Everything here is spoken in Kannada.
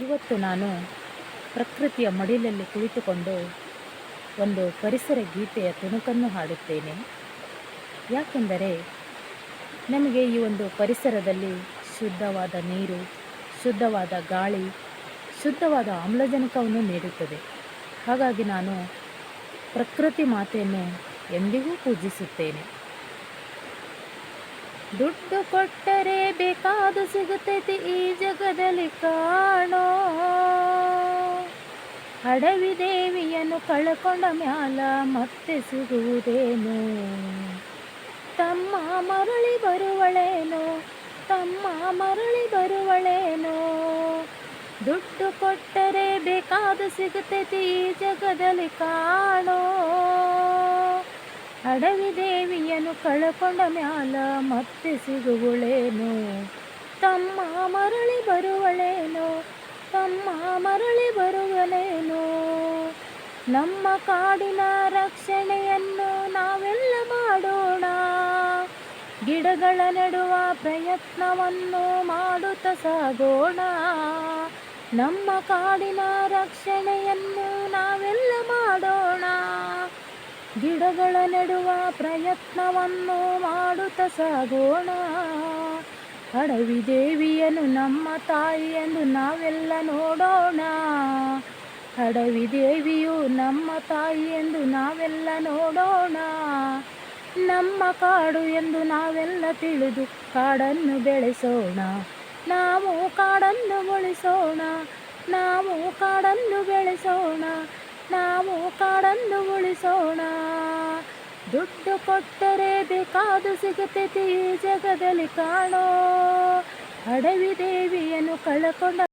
ಇವತ್ತು ನಾನು ಪ್ರಕೃತಿಯ ಮಡಿಲಲ್ಲಿ ಕುಳಿತುಕೊಂಡು ಒಂದು ಪರಿಸರ ಗೀತೆಯ ತುಣುಕನ್ನು ಹಾಡುತ್ತೇನೆ. ಯಾಕೆಂದರೆ ನಮಗೆ ಈ ಒಂದು ಪರಿಸರದಲ್ಲಿ ಶುದ್ಧವಾದ ನೀರು, ಶುದ್ಧವಾದ ಗಾಳಿ, ಶುದ್ಧವಾದ ಆಮ್ಲಜನಕವನ್ನು ನೀಡುತ್ತದೆ. ಹಾಗಾಗಿ ನಾನು ಪ್ರಕೃತಿ ಮಾತೆಯನ್ನು ಎಂದಿಗೂ ಪೂಜಿಸುತ್ತೇನೆ. ದುಡ್ಡು ಕೊಟ್ಟರೆ ಬೇಕಾದ ಸಿಗುತ್ತೈತಿ ಈ ಜಗದಲ್ಲಿ ಕಾಣೋ. ಅಡವಿ ದೇವಿಯನ್ನು ಕಳ್ಕೊಂಡ ಮ್ಯಾಲ ಮತ್ತೆ ಸಿಗುವುದೇನು? ತಮ್ಮ ಮರಳಿ ಬರುವಳೇನೋ? ತಮ್ಮ ಮರಳಿ ಬರುವಳೇನೋ? ದುಡ್ಡು ಕೊಟ್ಟರೆ ಬೇಕಾದ ಸಿಗುತ್ತೈತಿ ಈ ಜಗದಲ್ಲಿ ಕಾಣೋ. ಅಡವಿ ದೇವಿಯನ್ನು ಕಳಕೊಂಡ ಮ್ಯಾಲ ಮತ್ತೆ ಸಿಗುವಳೇನು? ತಮ್ಮ ಮರಳಿ ಬರುವಳೇನು? ತಮ್ಮ ಮರಳಿ ಬರುವಳೇನು? ನಮ್ಮ ಕಾಡಿನ ರಕ್ಷಣೆಯನ್ನು ನಾವೆಲ್ಲ ಮಾಡೋಣ. ಗಿಡಗಳ ನೆಡುವ ಪ್ರಯತ್ನವನ್ನು ಮಾಡುತ್ತ ಸಾಗೋಣ. ನಮ್ಮ ಕಾಡಿನ ರಕ್ಷಣೆಯನ್ನು ನಾವೆಲ್ಲ ಗಿಡಗಳ ನೆಡುವ ಪ್ರಯತ್ನವನ್ನು ಮಾಡುತ್ತ ಸಾಗೋಣ. ಅಡವಿ ದೇವಿಯನ್ನು, ನಮ್ಮ ತಾಯಿ ಎಂದು ನಾವೆಲ್ಲ ನೋಡೋಣ. ಅಡವಿ ದೇವಿಯು, ನಮ್ಮ ತಾಯಿ ಎಂದು ನಾವೆಲ್ಲ ನೋಡೋಣ. ನಮ್ಮ ಕಾಡು ಎಂದು ನಾವೆಲ್ಲ ತಿಳಿದು ಕಾಡನ್ನು ಬೆಳೆಸೋಣ. ನಾವು ಕಾಡನ್ನು ಉಳಿಸೋಣ. ನಾವು ಕಾಡನ್ನು ಬೆಳೆಸೋಣ. ನಾವು ಕಾಡನ್ನು ಉಳಿಸೋಣ. ದುಡ್ಡು ಕೊಟ್ಟರೆ ಬೇಕಾದು ಸಿಗುತ್ತೈತಿ ಈ ಜಗದಲ್ಲಿ ಕಾಣೋ. ಅಡವಿ ದೇವಿಯನ್ನು ಕಳ್ಕೊಂಡ